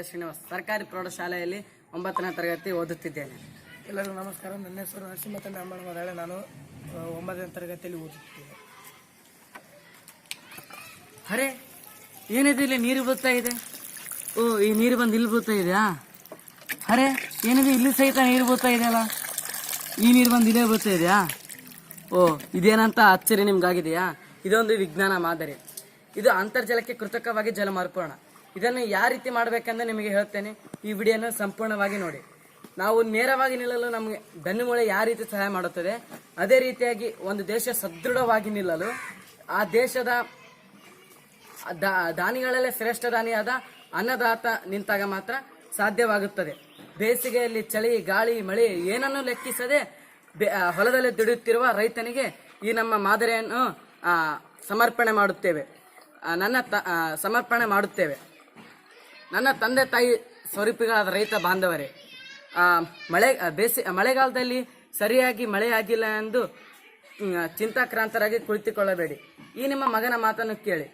ತಂದೆ ಶ್ರೀನಿವಾಸ್ ಸರ್ಕಾರಿ ಪ್ರೌಢಶಾಲೆಯಲ್ಲಿ ಒಂಬತ್ತನೇ ತರಗತಿ ಓದುತ್ತಿದ್ದೇನೆ. ಎಲ್ಲರಿಗೂ ನಮಸ್ಕಾರ. ನನ್ನ ಹೆಸರು ನರಸಿಂಹ ತಂಡ ಮದಾಳೆ. ನಾನು ಒಂಬತ್ತನೇ ತರಗತಿಯಲ್ಲಿ ಓದುತ್ತಿದ್ದೇನೆ. ಅರೆ ಏನಿದೆ ಇಲ್ಲಿ ನೀರು ಬೀಳ್ತಾ ಇದೆ? ಓ ಈ ನೀರು ಬಂದು ಇಲ್ಲಿ ಬೀಳ್ತಾ ಇದೆಯಾ? ಅರೆ ಏನಿದೆ ಇಲ್ಲಿ ಸಹಿತ ನೀರು ಬೀಳ್ತಾ ಇದೆಯಲ್ಲ? ಈ ನೀರು ಬಂದು ಇಲ್ಲೇ ಬೀಳ್ತಾ ಇದೆಯಾ? ಓ ಇದೇನಂತ ಆಶ್ಚರ್ಯ ನಿಮ್ಗಾಗಿದೆಯಾ? ಇದೊಂದು ವಿಜ್ಞಾನ ಮಾದರಿ. ಇದು ಅಂತರ್ಜಲಕ್ಕೆ ಕೃತಕವಾಗಿ ಜಲ ಮರುಪೂರ್ಣ ಇದನ್ನು ಯಾವ ರೀತಿ ಮಾಡಬೇಕೆಂದು ನಿಮಗೆ ಹೇಳ್ತೇನೆ. ಈ ವಿಡಿಯೋನ ಸಂಪೂರ್ಣವಾಗಿ ನೋಡಿ. ನಾವು ನೇರವಾಗಿ ನಿಲ್ಲಲು ನಮಗೆ ಬೆನ್ನುಮೂಳೆ ಯಾವ ರೀತಿ ಸಹಾಯ ಮಾಡುತ್ತದೆ? ಅದೇ ರೀತಿಯಾಗಿ ಒಂದು ದೇಶ ಸದೃಢವಾಗಿ ನಿಲ್ಲಲು, ಆ ದೇಶದ ದಾನಿಗಳಲ್ಲೇ ಶ್ರೇಷ್ಠ ದಾನಿಯಾದ ಅನ್ನದಾತ ನಿಂತಾಗ ಮಾತ್ರ ಸಾಧ್ಯವಾಗುತ್ತದೆ. ಬೇಸಿಗೆಯಲ್ಲಿ ಚಳಿ, ಗಾಳಿ, ಮಳೆ ಏನನ್ನೂ ಲೆಕ್ಕಿಸದೆ ಹೊಲದಲ್ಲಿ ದುಡಿಯುತ್ತಿರುವ ರೈತನಿಗೆ ಈ ನಮ್ಮ ಮಾದರಿಯನ್ನು ಸಮರ್ಪಣೆ ಮಾಡುತ್ತೇವೆ. ನನ್ನ ಸಮರ್ಪಣೆ ಮಾಡುತ್ತೇವೆ. ನನ್ನ ತಂದೆ ತಾಯಿ ಸ್ವರೂಪಿಗಳಾದ ರೈತ ಬಾಂಧವರೇ ಮಳೆ ಬೇಸಿ ಮಳೆಗಾಲದಲ್ಲಿ ಸರಿಯಾಗಿ ಮಳೆ ಎಂದು ಚಿಂತಾಕ್ರಾಂತರಾಗಿ ಕುಳಿತುಕೊಳ್ಳಬೇಡಿ. ಈ ನಿಮ್ಮ ಮಗನ ಮಾತನ್ನು ಕೇಳಿ.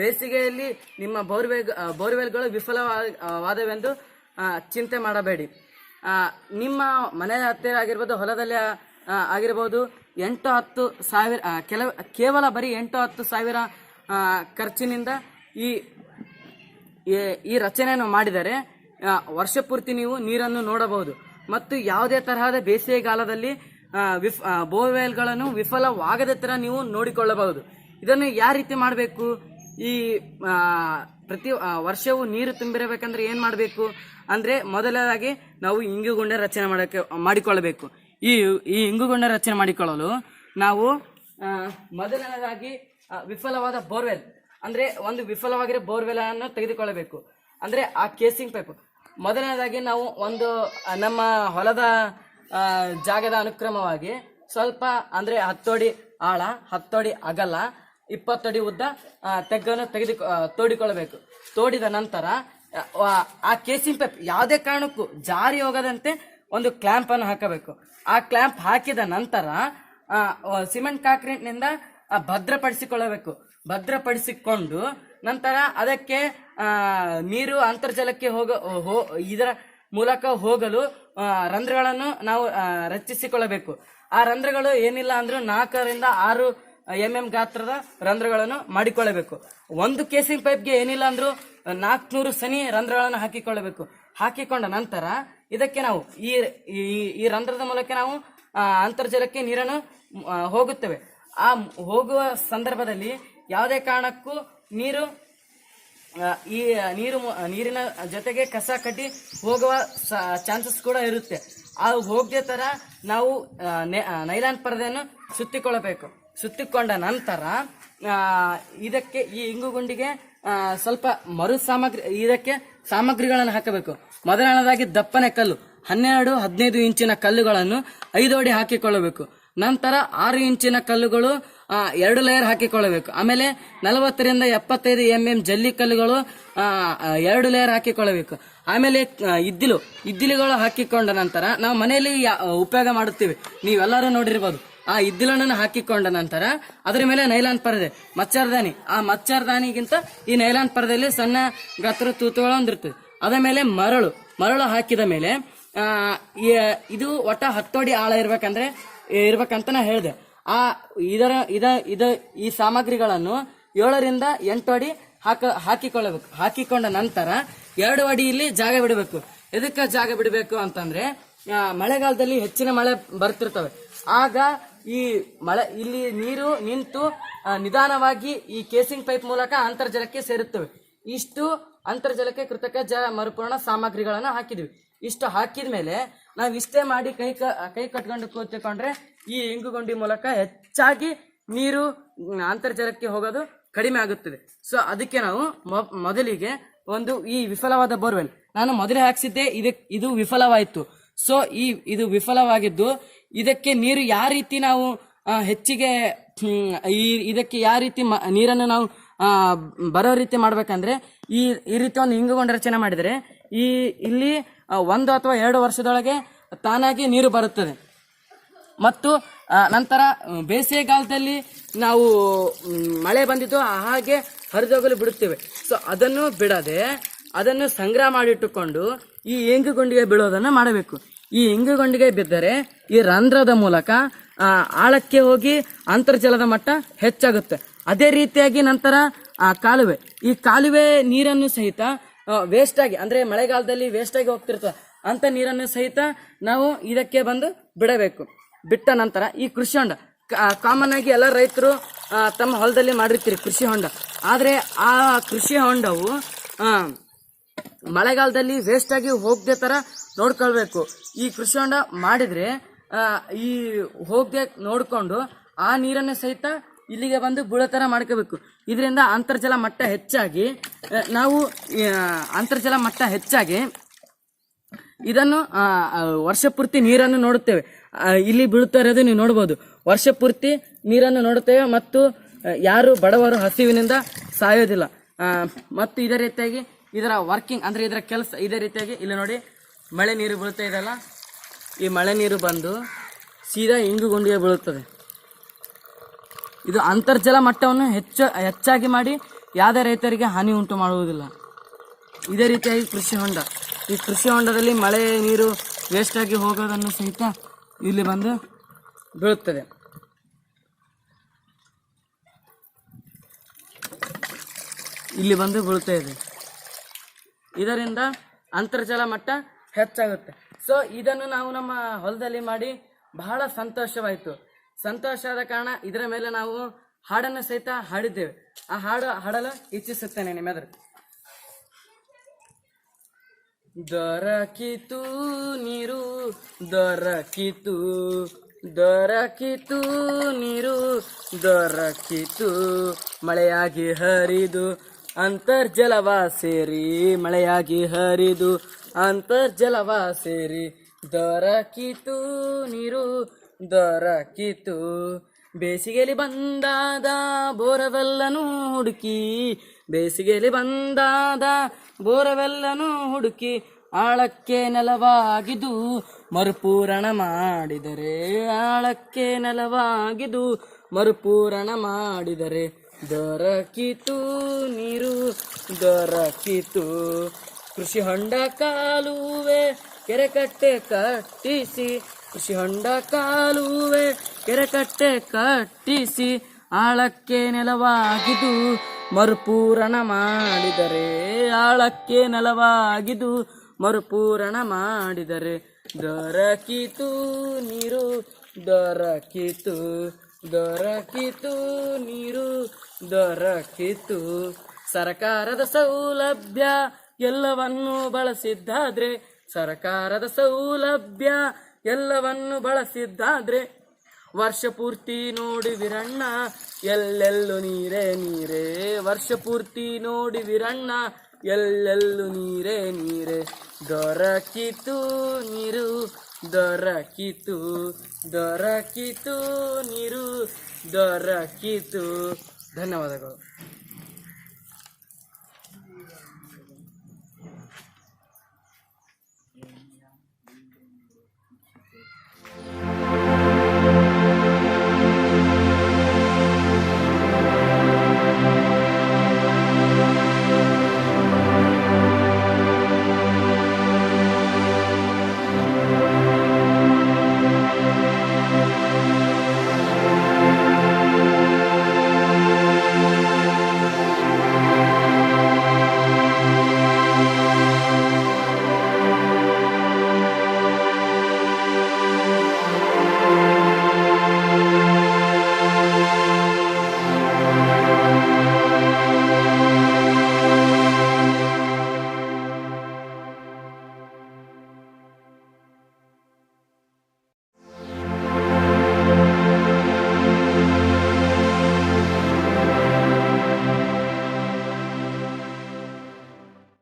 ಬೇಸಿಗೆಯಲ್ಲಿ ನಿಮ್ಮ ಬೋರ್ವೆಲ್ ಬೋರ್ವೆಲ್ಗಳು ವಿಫಲವಾದವೆಂದು ಚಿಂತೆ ಮಾಡಬೇಡಿ. ನಿಮ್ಮ ಮನೆ ಹತ್ತಿರ ಆಗಿರ್ಬೋದು, ಹೊಲದಲ್ಲಿ ಆಗಿರ್ಬೋದು, ಎಂಟು ಹತ್ತು ಸಾವಿರ ಕೆಲವು, ಕೇವಲ ಬರೀ ಎಂಟು ಹತ್ತು ಸಾವಿರ ಖರ್ಚಿನಿಂದ ಈ ಈ- ರಚನೆಯನ್ನು ಮಾಡಿದರೆ ವರ್ಷ ಪೂರ್ತಿ ನೀವು ನೀರನ್ನು ನೋಡಬಹುದು. ಮತ್ತು ಯಾವುದೇ ತರಹದ ಬೇಸಿಗೆಗಾಲದಲ್ಲಿ ವಿಫ್ ಬೋರ್ವೆಲ್ಗಳನ್ನು ವಿಫಲವಾಗದ ಥರ ನೀವು ನೋಡಿಕೊಳ್ಳಬಹುದು. ಇದನ್ನು ಯಾವ ರೀತಿ ಮಾಡಬೇಕು? ಈ ಪ್ರತಿ ವರ್ಷವೂ ನೀರು ತುಂಬಿರಬೇಕಂದ್ರೆ ಏನು ಮಾಡಬೇಕು? ಅಂದರೆ ಮೊದಲದಾಗಿ ನಾವು ಇಂಗುಗುಂಡ ರಚನೆ ಮಾಡೋಕ್ಕೆ, ಮಾಡಿಕೊಳ್ಳಬೇಕು. ಈ ಈ ಇಂಗುಗುಂಡ ರಚನೆ ಮಾಡಿಕೊಳ್ಳಲು ನಾವು ಮೊದಲನೇದಾಗಿ ವಿಫಲವಾದ ಬೋರ್ವೆಲ್. ಅಂದ್ರೆ ಒಂದು ವಿಫಲವಾಗಿರೋ ಬೋರ್ವೆಲ್ ಅನ್ನು ತೆಗೆದುಕೊಳ್ಳಬೇಕು. ಅಂದ್ರೆ ಆ ಕೇಸಿಂಗ್ ಪೈಪ್ ಮೊದಲನೇದಾಗಿ ನಾವು ಒಂದು ನಮ್ಮ ಹೊಲದ ಜಾಗದ ಅನುಕ್ರಮವಾಗಿ ಸ್ವಲ್ಪ ಅಂದ್ರೆ ಹತ್ತೋಡಿ ಆಳ ಹತ್ತೋಡಿ ಅಗಲ ಇಪ್ಪತ್ತಡಿ ಉದ್ದ ತೆಗ್ಗನ್ನು ತೆಗೆದು ತೋಡಿಕೊಳ್ಳಬೇಕು. ತೋಡಿದ ನಂತರ ಆ, ಕೇಸಿಂಗ್ ಪೈಪ್ ಯಾವುದೇ ಕಾರಣಕ್ಕೂ ಜಾರಿ ಹೋಗದಂತೆ ಒಂದು ಕ್ಲ್ಯಾಂಪ್ ಅನ್ನು ಹಾಕಬೇಕು. ಆ ಕ್ಲ್ಯಾಂಪ್ ಹಾಕಿದ ನಂತರ ಸಿಮೆಂಟ್ ಕಾಂಕ್ರೀಟ್ನಿಂದ ಭದ್ರಪಡಿಸಿಕೊಳ್ಳಬೇಕು. ಭದ್ರಪಡಿಸಿಕೊಂಡು ನಂತರ ಅದಕ್ಕೆ ನೀರು ಅಂತರ್ಜಲಕ್ಕೆ ಹೋಗ ಇದರ ಮೂಲಕ ಹೋಗಲು ರಂಧ್ರಗಳನ್ನು ನಾವು ರಚಿಸಿಕೊಳ್ಳಬೇಕು. ಆ ರಂಧ್ರಗಳು ಏನಿಲ್ಲ ಅಂದ್ರೂ ನಾಲ್ಕರಿಂದ ಆರು ಎಂ ಎಂ ಗಾತ್ರದ ರಂಧ್ರಗಳನ್ನು ಮಾಡಿಕೊಳ್ಳಬೇಕು. ಒಂದು ಕೇಸಿಂಗ್ ಪೈಪ್ಗೆ ಏನಿಲ್ಲ ಅಂದ್ರು ನಾಲ್ಕುನೂರು ಸನಿ ರಂಧ್ರಗಳನ್ನು ಹಾಕಿಕೊಳ್ಳಬೇಕು. ಹಾಕಿಕೊಂಡ ನಂತರ ಇದಕ್ಕೆ ನಾವು, ಈ, ಈ- ರಂಧ್ರದ ಮೂಲಕ ನಾವು ಅಂತರ್ಜಲಕ್ಕೆ ನೀರನ್ನು ಹೋಗುತ್ತೇವೆ. ಆ, ಹೋಗುವ ಸಂದರ್ಭದಲ್ಲಿ ಯಾವುದೇ ಕಾರಣಕ್ಕೂ ನೀರು ಈ ನೀರು ನೀರಿನ ಜೊತೆಗೆ ಕಸ ಕಟ್ಟಿ ಹೋಗುವ ಚಾನ್ಸಸ್ ಕೂಡ ಇರುತ್ತೆ. ಆ ಹೋಗದೆ ಥರ ನಾವು ನೈಲಾನ್ ಪರದೆಯನ್ನು ಸುತ್ತಿಕೊಳ್ಳಬೇಕು. ಸುತ್ತಿಕೊಂಡ ನಂತರ ಇದಕ್ಕೆ ಈ ಇಂಗು ಗುಂಡಿಗೆ ಸ್ವಲ್ಪ ಮರು ಸಾಮಗ್ರಿ, ಇದಕ್ಕೆ ಸಾಮಗ್ರಿಗಳನ್ನು ಹಾಕಬೇಕು. ಮೊದಲನೇದಾಗಿ ದಪ್ಪನೆ ಕಲ್ಲು. ಹನ್ನೆರಡು, ಹದಿನೈದು ಇಂಚಿನ ಕಲ್ಲುಗಳನ್ನು ಐದು ಅಡಿ ಹಾಕಿಕೊಳ್ಳಬೇಕು. ನಂತರ ಆರು ಇಂಚಿನ ಕಲ್ಲುಗಳು ಎರಡು ಲೇಯರ್ ಹಾಕಿಕೊಳ್ಳಬೇಕು. ಆಮೇಲೆ ನಲವತ್ತರಿಂದ ಎಪ್ಪತ್ತೈದು ಎಂ ಎಂ ಜಲ್ಲಿ ಕಲ್ಲುಗಳು ಆ, ಆ, ಎರಡು ಲೇಯರ್ ಹಾಕಿಕೊಳ್ಳಬೇಕು. ಆಮೇಲೆ ಇದ್ದಿಲು ಇದ್ದಿಲುಗಳು ಹಾಕಿಕೊಂಡ ನಂತರ ನಾವು ಮನೆಯಲ್ಲಿ ಉಪಯೋಗ ಮಾಡುತ್ತೀವಿ. ನೀವೆಲ್ಲರೂ ನೋಡಿರ್ಬೋದು. ಆ ಇದ್ದಿಲನ್ನು ಹಾಕಿಕೊಂಡ ನಂತರ ಅದರ ಮೇಲೆ ನೈಲಾನ್ ಪರದೆ ಮಚ್ಚರ್ದಾನಿ. ಆ ಮಚ್ಚರ್ದಾನಿಗಿಂತ ಈ ನೈಲಾನ್ ಪರದೆಯಲ್ಲಿ ಸಣ್ಣ ಗಾತ್ರ ತೂತುಗಳೊಂದಿರ್ತದೆ ಅದ ಮೇಲೆ ಮರಳು. ಮರಳು ಹಾಕಿದ ಮೇಲೆ ಇದು ಒಟ್ಟ ಹತ್ತೋಡಿ ಆಳ ಇರ್ಬೇಕಂದ್ರೆ ಇರ್ಬೇಕಂತ ನಾ ಹೇಳಿದೆ. ಆ ಇದರ, ಇದ ಇದ, ಈ ಸಾಮಗ್ರಿಗಳನ್ನು ಏಳರಿಂದ ಎಂಟು ಅಡಿ ಹಾಕ, ಹಾಕಿಕೊಳ್ಳಬೇಕು. ಹಾಕಿಕೊಂಡ ನಂತರ ಎರಡು ಅಡಿಯಲ್ಲಿ ಜಾಗ ಬಿಡಬೇಕು. ಎದಕ್ಕೆ ಜಾಗ ಬಿಡಬೇಕು ಅಂತಂದ್ರೆ ಮಳೆಗಾಲದಲ್ಲಿ ಹೆಚ್ಚಿನ ಮಳೆ ಬರ್ತಿರ್ತವೆ. ಆಗ ಈ ಮಳೆ, ಇಲ್ಲಿ ನೀರು ನಿಂತು ನಿಧಾನವಾಗಿ ಈ ಕೇಸಿಂಗ್ ಪೈಪ್ ಮೂಲಕ ಅಂತರ್ಜಲಕ್ಕೆ ಸೇರುತ್ತವೆ. ಇಷ್ಟು ಅಂತರ್ಜಲಕ್ಕೆ ಕೃತಕ ಜ ಮರುಪೂರ್ಣ ಸಾಮಗ್ರಿಗಳನ್ನು ಹಾಕಿದ್ವಿ. ಇಷ್ಟು ಹಾಕಿದ ಮೇಲೆ ನಾವು ಇಷ್ಟೇ ಮಾಡಿ ಕೈ ಕ ಕಟ್ಕೊಂಡು ಕೂತ್ಕೊಂಡ್ರೆ ಈ ಇಂಗುಗೊಂಡಿ ಮೂಲಕ ಹೆಚ್ಚಾಗಿ ನೀರು, ಅಂತರ್ಜಲಕ್ಕೆ ಹೋಗೋದು ಕಡಿಮೆ ಆಗುತ್ತದೆ. ಸೊ ಅದಕ್ಕೆ ನಾವು ಮೊದಲಿಗೆ ಒಂದು ಈ ವಿಫಲವಾದ ಬೋರ್ವೆಲ್. ನಾನು ಮೊದಲೇ ಹಾಕ್ಸಿದ್ದೆ ಇದಕ್ಕೆ ಇದು ವಿಫಲವಾಯಿತು. ಸೊ ಈ, ಇದು ವಿಫಲವಾಗಿದ್ದು, ಇದಕ್ಕೆ ನೀರು ಯಾವ ರೀತಿ ನಾವು ಹೆಚ್ಚಿಗೆ ಈ, ಇದಕ್ಕೆ ಯಾವ ರೀತಿ ನೀರನ್ನು ನಾವು ಬರೋ ರೀತಿ ಮಾಡ್ಬೇಕಂದ್ರೆ, ಈ ಈ ರೀತಿ ಒಂದು ಇಂಗುಗೊಂಡ ರಚನೆ ಮಾಡಿದರೆ ಈ, ಇಲ್ಲಿ ಒಂದು ಅಥವಾ ಎರಡು ವರ್ಷದೊಳಗೆ ತಾನಾಗಿ ನೀರು ಬರುತ್ತದೆ. ಮತ್ತು ನಂತರ ಬೇಸಿಗೆಗಾಲದಲ್ಲಿ ನಾವು ಮಳೆ ಬಂದಿದ್ದು ಹಾಗೆ ಹರಿದೋಗಲು ಬಿಡುತ್ತೇವೆ. ಸೊ ಅದನ್ನು ಬಿಡದೆ, ಅದನ್ನು ಸಂಗ್ರಹ ಮಾಡಿಟ್ಟುಕೊಂಡು ಈ ಇಂಗುಗುಂಡಿಗೆ ಬೀಳೋದನ್ನು ಮಾಡಬೇಕು. ಈ ಇಂಗುಗುಂಡಿಗೆ ಬಿದ್ದರೆ ಈ ರಂಧ್ರದ ಮೂಲಕ ಆಳಕ್ಕೆ ಹೋಗಿ ಅಂತರ್ಜಲದ ಮಟ್ಟ ಹೆಚ್ಚಾಗುತ್ತೆ. ಅದೇ ರೀತಿಯಾಗಿ ನಂತರ, ಆ, ಕಾಲುವೆ. ಈ ಕಾಲುವೆ ನೀರನ್ನು ಸಹಿತ ವೇಸ್ಟ್ ಆಗಿ, ಅಂದ್ರೆ ಮಳೆಗಾಲದಲ್ಲಿ ವೇಸ್ಟ್ ಆಗಿ ಹೋಗ್ತಿರ್ತದೆ. ಅಂತ ನೀರನ್ನು ಸಹಿತ ನಾವು ಇದಕ್ಕೆ ಬಂದು ಬಿಡಬೇಕು. ಬಿಟ್ಟ ನಂತರ ಈ ಕೃಷಿ ಹೊಂಡ ಕಾಮನ್ ಆಗಿ ಎಲ್ಲ ರೈತರು ತಮ್ಮ ಹೊಲದಲ್ಲಿ ಮಾಡಿರ್ತೀರಿ ಕೃಷಿ ಹೊಂಡ. ಆದರೆ ಆ ಕೃಷಿ ಹೊಂಡವು ಮಳೆಗಾಲದಲ್ಲಿ ಆಗಿ ಹೋಗದೆ ತರ ನೋಡ್ಕೊಳ್ಬೇಕು. ಈ ಕೃಷಿ ಹೊಂಡ ಮಾಡಿದ್ರೆ ಈ ಹೋಗದೆ ನೋಡಿಕೊಂಡು ಆ ನೀರನ್ನು ಸಹಿತ ಇಲ್ಲಿಗೆ ಬಂದು ಬೀಳೋ ಥರ ಮಾಡ್ಕೋಬೇಕು. ಇದರಿಂದ ಅಂತರ್ಜಲ ಮಟ್ಟ ಹೆಚ್ಚಾಗಿ ನಾವು ಅಂತರ್ಜಲ ಮಟ್ಟ ಹೆಚ್ಚಾಗಿ ಇದನ್ನು ವರ್ಷ ಪೂರ್ತಿ ನೀರನ್ನು ನೋಡುತ್ತೇವೆ. ಇಲ್ಲಿ ಬೀಳುತ್ತಾ ಇರೋದು ನೀವು ನೋಡ್ಬೋದು. ವರ್ಷ ಪೂರ್ತಿ ನೀರನ್ನು ನೋಡುತ್ತೇವೆ ಮತ್ತು ಯಾರು ಬಡವರು ಹಸಿವಿನಿಂದ ಸಾಯೋದಿಲ್ಲ. ಮತ್ತು ಇದೇ ರೀತಿಯಾಗಿ ಇದರ ವರ್ಕಿಂಗ್, ಅಂದ್ರೆ ಇದರ ಕೆಲಸ ಇದೇ ರೀತಿಯಾಗಿ ಇಲ್ಲಿ ನೋಡಿ ಮಳೆ ನೀರು ಬೀಳ್ತಾ ಇದೆಯಲ್ಲ? ಈ ಮಳೆ ನೀರು ಬಂದು ಸೀದಾ ಇಂಗುಗುಂಡಿಗೆ ಬೀಳುತ್ತದೆ. ಇದು ಅಂತರ್ಜಲ ಮಟ್ಟವನ್ನು ಹೆಚ್ಚು, ಹೆಚ್ಚಾಗಿ ಮಾಡಿ ಯಾವುದೇ ರೈತರಿಗೆ ಹಾನಿ ಉಂಟು ಮಾಡುವುದಿಲ್ಲ. ಇದೇ ರೀತಿಯಾಗಿ ಕೃಷಿ ಹೊಂಡ. ಈ ಕೃಷಿ ಹೊಂಡದಲ್ಲಿ ಮಳೆ, ನೀರು ವೇಸ್ಟ್ ಆಗಿ ಹೋಗೋದನ್ನು ಸಹಿತ ಇಲ್ಲಿ ಬಂದು ಬೀಳುತ್ತದೆ. ಇಲ್ಲಿ ಬಂದು ಬೀಳ್ತಾ ಇದೆ. ಇದರಿಂದ ಅಂತರ್ಜಲ ಮಟ್ಟ ಹೆಚ್ಚಾಗುತ್ತೆ. ಸೊ ಇದನ್ನು ನಾವು ನಮ್ಮ ಹೊಲದಲ್ಲಿ ಮಾಡಿ ಬಹಳ ಸಂತೋಷವಾಯಿತು. ಸಂತೋಷ ಆದ ಕಾರಣ ಇದರ ಮೇಲೆ ನಾವು ಹಾಡನ್ನು ಸಹಿತ ಹಾಡಿದ್ದೇವೆ. ಆ ಹಾಡು ಹಾಡಲು ಇಚ್ಛಿಸುತ್ತೇನೆ ನಿಮ್ಮೆದುರು. ದೊರಕಿತು ನೀರು, ದೊರಕಿತು ದೊರಕಿತು ನೀರು, ದೊರಕಿತು, ಮಳೆಯಾಗಿ ಹರಿದು ಅಂತರ್ಜಲವ ಸೇರಿ, ಮಳೆಯಾಗಿ ಹರಿದು ಅಂತರ್ಜಲವ ಸೇರಿ, ದೊರಕಿತು ನೀರು ದೊರಕಿತು. ಬೇಸಿಗೆಯಲ್ಲಿ ಬಂದಾದ ಬೋರವೆಲ್ಲನೂ ಹುಡುಕಿ ಬೇಸಿಗೆಯಲ್ಲಿ ಬಂದಾದ ಬೋರವೆಲ್ಲನೂ ಹುಡುಕಿ ಆಳಕ್ಕೆ ನೆಲವಾಗಿದು, ಮರುಪೂರಣ ಮಾಡಿದರೆ ಆಳಕ್ಕೆ ನೆಲವಾಗಿದು, ಮರುಪೂರಣ ಮಾಡಿದರೆ ದೊರಕಿತು ನೀರು, ದೊರಕಿತು ಕೃಷಿ ಹೊಂಡ ಕಾಲುವೆ ಕೆರೆಕಟ್ಟೆ ಕಟ್ಟಿಸಿ ಕೃಷಿ ಹೊಂಡ ಕಾಲುವೆ ಕೆರೆಕಟ್ಟೆ ಕಟ್ಟಿಸಿ ಆಳಕ್ಕೆ ನೆಲವಾಗಿದು ಮರುಪೂರಣ ಮಾಡಿದರೆ, ಆಳಕ್ಕೆ ನೆಲವಾಗಿದು ಮರುಪೂರಣ ಮಾಡಿದರೆ. ದೊರಕಿತು ನೀರು, ದೊರಕಿತು ದೊರಕಿತು ನೀರು, ದೊರಕಿತು. ಸರಕಾರದ ಸೌಲಭ್ಯ ಎಲ್ಲವನ್ನೂ ಬಳಸಿದ್ದಾದ್ರೆ ಸರಕಾರದ ಸೌಲಭ್ಯ ಎಲ್ಲವನ್ನು ಬಳಸಿದ್ದಾದ್ರೆ ವರ್ಷ ಪೂರ್ತಿ ನೋಡಿ ವಿರಣ್ಣ, ಎಲ್ಲೆಲ್ಲು ನೀರೇ ನೀರೇ. ವರ್ಷ ಪೂರ್ತಿ ನೋಡಿ ವಿರಣ್ಣ, ಎಲ್ಲೆಲ್ಲೂ ನೀರೇ ನೀರೇ. ದೊರಕಿತು ನೀರು, ದೊರಕಿತು ದೊರಕಿತು ನೀರು, ದೊರಕಿತು. ಧನ್ಯವಾದಗಳು.